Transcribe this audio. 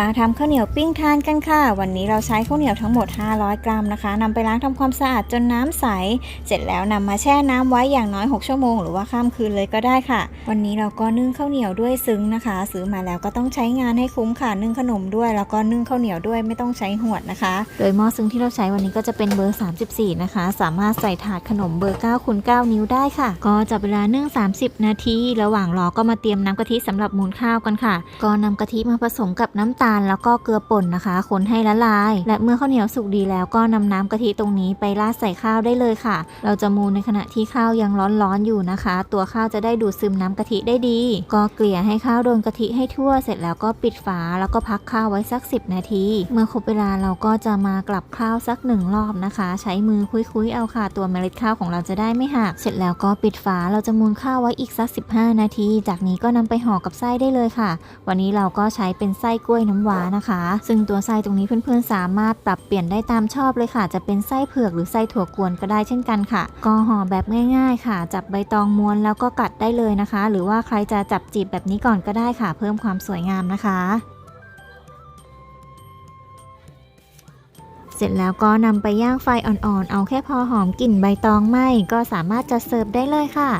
มาทำข้าวเหนียวปิ้งทานกันค่ะ วันนี้เราใช้ข้าวเหนียวทั้งหมด 500 กรัมนะคะนำไปล้างทำความสะอาดจนน้ำใส เสร็จแล้วนำมาแช่น้ำไว้อย่างน้อย 6 ชั่วโมงหรือว่าข้ามคืนเลยก็ได้ค่ะ วันนี้เราก็นึ่งข้าวเหนียวด้วยซึ้งนะคะ ซื้อมาแล้วก็ต้องใช้งานให้คุ้มค่ะ นึ่งขนมด้วย แล้วก็นึ่งข้าวเหนียวด้วยไม่ต้องใช้หวดนะคะ โดยหม้อซึ้งที่เราใช้วันนี้ก็จะเป็นเบอร์ 34 นะคะ สามารถใส่ถาดขนมเบอร์9คูณ9นิ้วได้ค่ะ ก็จับเวลานึ่ง 30 นาที ระหว่างรอก็มาเตรียมน้ำกะทิสำหรับมูลข้าวกันค่ะ ก็นำกะทิมาผสมกับน้ำตาลแล้วก็เกลือป่นนะคะคนให้ละลาย และเมื่อข้าวเหนียวสุกดีแล้วก็นำน้ำกะทิตรงนี้ไปราดใส่ข้าวได้เลยค่ะ เราจะมูนในขณะที่ข้าวยังร้อนๆอยู่นะคะ ตัวข้าวจะได้ดูดซึมน้ำกะทิได้ดี ก็เกลี่ยให้ข้าวโดนกะทิให้ทั่วเสร็จแล้วก็ปิดฝาแล้วก็พักข้าวไว้สัก 10 นาที เมื่อครบเวลาเราก็จะมากลับข้าวสักหนึ่งรอบนะคะ ใช้มือคุยๆเอาค่ะ ตัวเมล็ดข้าวของเราจะได้ไม่หักเสร็จแล้วก็ปิดฝาเราจะมูนข้าวไว้อีกสัก 15 นาที จากนี้ก็นำไปห่อกับไส้ได้เลยค่ะ วันนี้เราก็ใช้เป็นไส้กล้วยน้ำว้านะคะ ซึ่งตัวไส้ตรงนี้เพื่อนๆสามารถปรับเปลี่ยนได้ตามชอบเลยค่ะ จะเป็นไส้เผือกหรือไส้ถั่วกวนก็ได้เช่นกันค่ะ ก็ห่อแบบง่ายๆ ค่ะ จับใบตองม้วนแล้วก็กัดได้เลยนะคะ หรือว่าใครจะจับจีบแบบนี้ก่อนก็ได้ค่ะ เพิ่มความสวยงามนะคะเสร็จแล้วก็นำไปย่างไฟอ่อนๆ เอาแค่พอหอมกลิ่นใบตองไหมก็สามารถจะเสิร์ฟได้เลยค่ะ